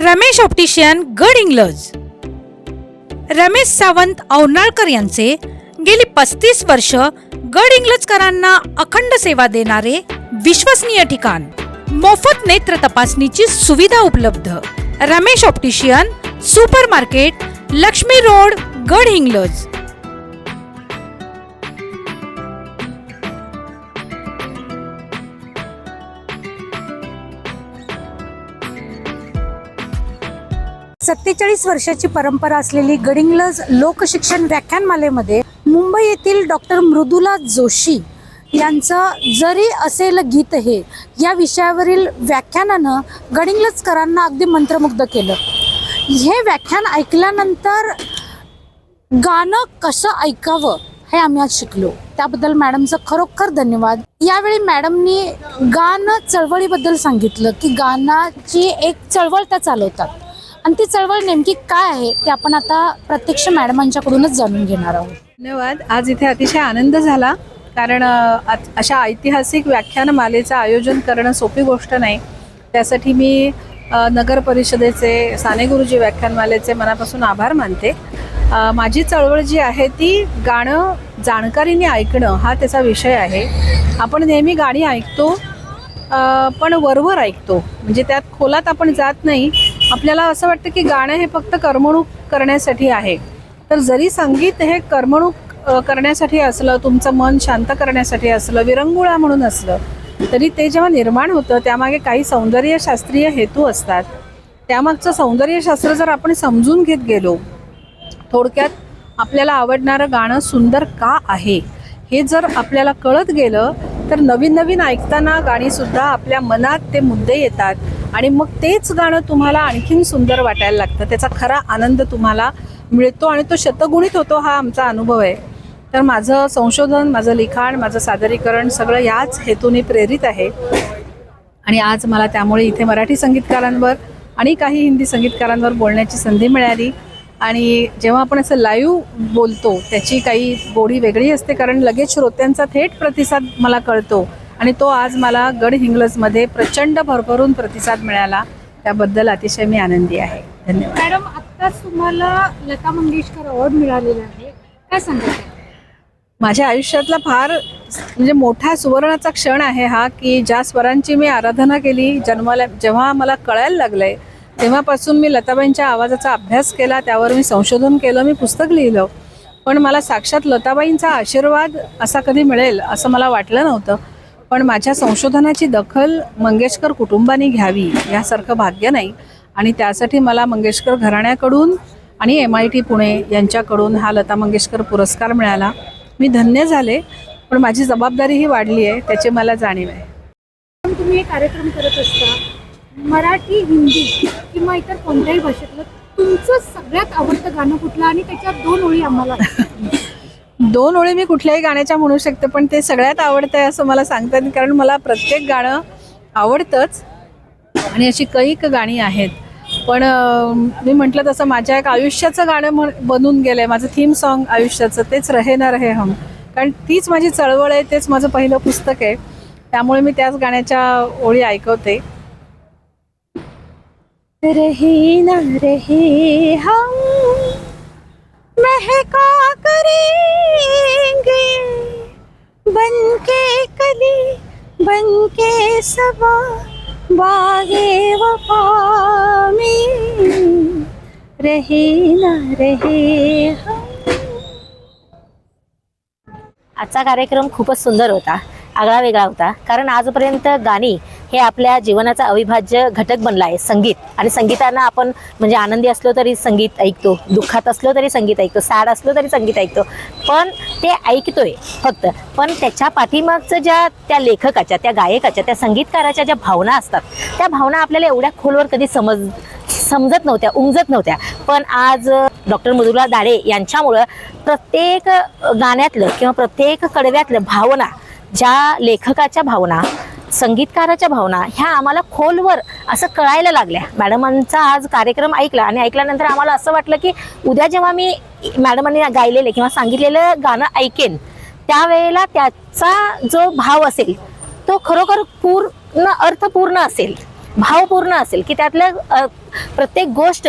Ramesh optician गड इंग्लज रमेश सावंत औनाळकर यांचे गेली पस्तीस वर्ष गड इंग्लजकरांना अखंड सेवा देणारे विश्वसनीय ठिकाण. मोफत नेत्र तपासणीची सुविधा उपलब्ध. Ramesh optician super market Laxmi road Gadhinglaj सत्तेचाळीस वर्षाची परंपरा असलेली गडिंग्लज लोकशिक्षण व्याख्यानमालेमध्ये मुंबई येथील डॉक्टर मृदुला जोशी यांचं जरी असेल गीत हे या विषयावरील व्याख्यानानं गडिंग्लजकरांना अगदी मंत्रमुग्ध केलं. हे व्याख्यान ऐकल्यानंतर गाणं कसं ऐकावं हे आम्ही आज शिकलो. त्याबद्दल मॅडमचं खरोखर धन्यवाद. यावेळी मॅडमनी गाणं चळवळीबद्दल सांगितलं की गाण्याची एक चळवळ त्या चालवतात. आणि ती चळवळ नेमकी काय आहे ते आपण आता प्रत्यक्ष मॅडमांच्याकडूनच जाणून घेणार आहोत. धन्यवाद. आज इथे अतिशय आनंद झाला कारण आत- अशा ऐतिहासिक व्याख्यानमालेचं आयोजन करणं सोपी गोष्ट नाही. त्यासाठी मी नगर परिषदेचे साने गुरुजी व्याख्यानमालेचे मनापासून आभार मानते. माझी चळवळ जी आहे ती गाणं जाणकारीने ऐकणं हा त्याचा विषय आहे. आपण नेहमी गाणी ऐकतो पण वरवर ऐकतो. म्हणजे त्यात खोलात आपण जात नाही आपल्याला असं वाटतं की गाणं हे फक्त करमणूक करण्यासाठी आहे. तर जरी संगीत हे करमणूक करण्यासाठी असलं तुमचं मन शांत करण्यासाठी असलं विरंगुळा म्हणून असलं तरी ते जेव्हा निर्माण होतं त्यामागे काही सौंदर्यशास्त्रीय हेतू असतात. त्यामागचं सौंदर्यशास्त्र जर आपण समजून घेत गेलो थोडक्यात आपल्याला आवडणारं गाणं सुंदर का आहे हे जर आपल्याला कळत गेलं तर नवीन नवीन ऐकताना गाणीसुद्धा आपल्या मनात ते मुद्दे येतात. आणि मग तेच गाणं तुम्हाला आणखीन सुंदर वाटायला लागतं. त्याचा खरा आनंद तुम्हाला मिळतो आणि तो शतगुणित होतो हा आमचा अनुभव आहे. तर माझं संशोधन माझं लिखाण माझं सादरीकरण सगळं याच हेतूने प्रेरित आहे. आणि आज मला त्यामुळे इथे मराठी संगीतकारांवर आणि काही हिंदी संगीतकारांवर बोलण्याची संधी मिळाली. आणि जेव्हा आपण असं लाईव्ह बोलतो त्याची काही गोडी वेगळी असते कारण लगेच श्रोत्यांचा थेट प्रतिसाद मला कळतो. आणि तो आज मला गड हिंग्लजमध्ये प्रचंड भरभरून प्रतिसाद मिळाला त्याबद्दल अतिशय मी आनंदी आहे. धन्यवाद. मॅडम आत्ताच तुम्हाला लता मंगेशकर अवॉर्ड मिळालेला आहे. काय सांगायचं माझ्या आयुष्यातला फार म्हणजे मोठा सुवर्णाचा क्षण आहे हा की ज्या स्वरांची मी आराधना केली जन्माला जेव्हा मला कळायला लागलंय तेव्हापासून मी लताबाईंच्या आवाजाचा अभ्यास केला त्यावर मी संशोधन केलं मी पुस्तक लिहिलं. पण मला साक्षात लताबाईंचा आशीर्वाद असा कधी मिळेल असं मला वाटलं नव्हतं. पण माझ्या संशोधनाची दखल मंगेशकर कुटुंबाने घ्यावी यासारखं भाग्य नाही. आणि त्यासाठी मला मंगेशकर घराण्याकडून आणि एम आय टी पुणे यांच्याकडून हा लता मंगेशकर पुरस्कार मिळाला. मी धन्य झाले पण माझी जबाबदारीही वाढली आहे त्याची मला जाणीव आहे. पण तुम्ही हे कार्यक्रम करत असता मराठी हिंदी किंवा इतर कोणत्याही भाषेतलं तुमचं सगळ्यात आवडतं गाणं कुठलं? आणि त्याच्यात दोन ओळी आम्हाला. दोन ओळी मी कुठल्याही गाण्याच्या म्हणू शकते पण ते सगळ्यात आवडतं आहे असं मला सांगता येईल कारण मला प्रत्येक गाणं आवडतंच आणि अशी कैक गाणी आहेत. पण मी म्हटलं तसं माझ्या एक आयुष्याचं गाणं म्हण बनून गेलं आहे माझं थीम सॉन्ग आयुष्याचं तेच रहे ना रहे हम. कारण तीच माझी चळवळ आहे तेच माझं पहिलं पुस्तक आहे. त्यामुळे मी त्याच गाण्याच्या ओळी ऐकवते. रहे ना रहे हम महका करेंगे। बनके कली बनके सबा बागे वफा में। रहे ना रहे हम। आजचा कार्यक्रम खूपच सुंदर होता आगळा वेगळा होता कारण आजपर्यंत गाणी हे आपल्या जीवनाचा अविभाज्य घटक बनला आहे संगीत. आणि संगीताना आपण म्हणजे आनंदी असलो तरी संगीत ऐकतो दुःखात असलो तरी संगीत ऐकतो सॅड असलो तरी संगीत ऐकतो. पण ते ऐकतोय फक्त. पण त्याच्या पाठीमागचं ज्या त्या लेखकाच्या त्या गायकाच्या त्या संगीतकाराच्या ज्या भावना असतात त्या भावना आपल्याला एवढ्या खोलवर कधी समज समजत नव्हत्या उमजत नव्हत्या. पण आज डॉक्टर मधुरा दाडे यांच्यामुळं प्रत्येक गाण्यातलं किंवा प्रत्येक कडव्यातलं भावना ज्या लेखकाच्या भावना संगीतकाराच्या भावना ह्या आम्हाला खोलवर असं कळायला लागल्या. मॅडमांचा आज कार्यक्रम ऐकला आणि ऐकल्यानंतर आम्हाला असं वाटलं की उद्या जेव्हा मी मॅडमांनी गायलेले किंवा सांगितलेलं गाणं ऐकेन त्यावेळेला त्याचा जो भाव असेल तो खरोखर पूर्ण अर्थपूर्ण असेल भावपूर्ण असेल की त्यातल्या प्रत्येक गोष्ट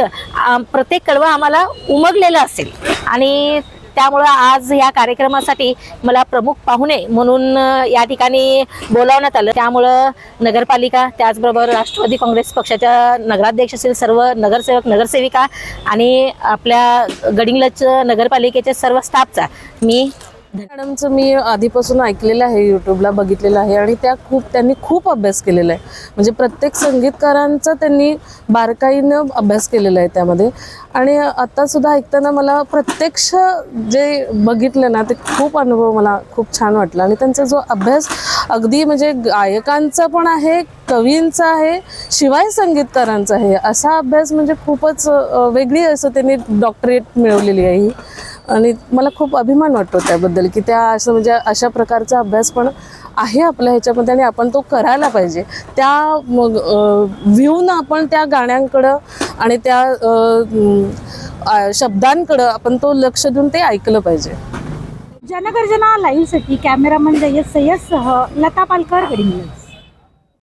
प्रत्येक कळवं आम्हाला उमगलेलं असेल. आणि त्यामुळं आज या कार्यक्रमासाठी मला प्रमुख पाहुणे म्हणून या ठिकाणी बोलावण्यात आलं. त्यामुळं नगरपालिका त्याचबरोबर राष्ट्रवादी काँग्रेस पक्षाच्या नगराध्यक्ष असतील सर्व नगरसेवक नगरसेविका आणि आपल्या गडिंगलच नगरपालिकेच्या सर्व स्टाफचा मी मॅडमचं मी आधीपासून ऐकलेलं आहे यूट्यूबला बघितलेलं आहे आणि त्या खूप त्यांनी खूप अभ्यास केलेला आहे. म्हणजे प्रत्येक संगीतकारांचा त्यांनी बारकाईनं अभ्यास केलेला आहे त्यामध्ये. आणि आत्तासुद्धा ऐकताना मला प्रत्यक्ष जे बघितलं ना ते खूप अनुभव मला खूप छान वाटला. आणि त्यांचा जो अभ्यास अगदी म्हणजे गायकांचा पण आहे कवींचा आहे शिवाय संगीतकारांचा आहे असा अभ्यास म्हणजे खूपच वेगळी असं त्यांनी डॉक्टरेट मिळवलेली आहे ही. आणि मला खूप अभिमान वाटतो त्याबद्दल की त्या असं म्हणजे अशा प्रकारचा अभ्यास पण आहे आपल्या ह्याच्यामध्ये आणि आपण तो करायला पाहिजे. त्या मग व्ह्यून आपण त्या गाण्यांकडं आणि त्या शब्दांकडं आपण तो लक्ष देऊन ते ऐकलं पाहिजे. जनगर्जना लाईव्हसाठी कॅमेरामन जय्यद सय्यदसह लता पालकर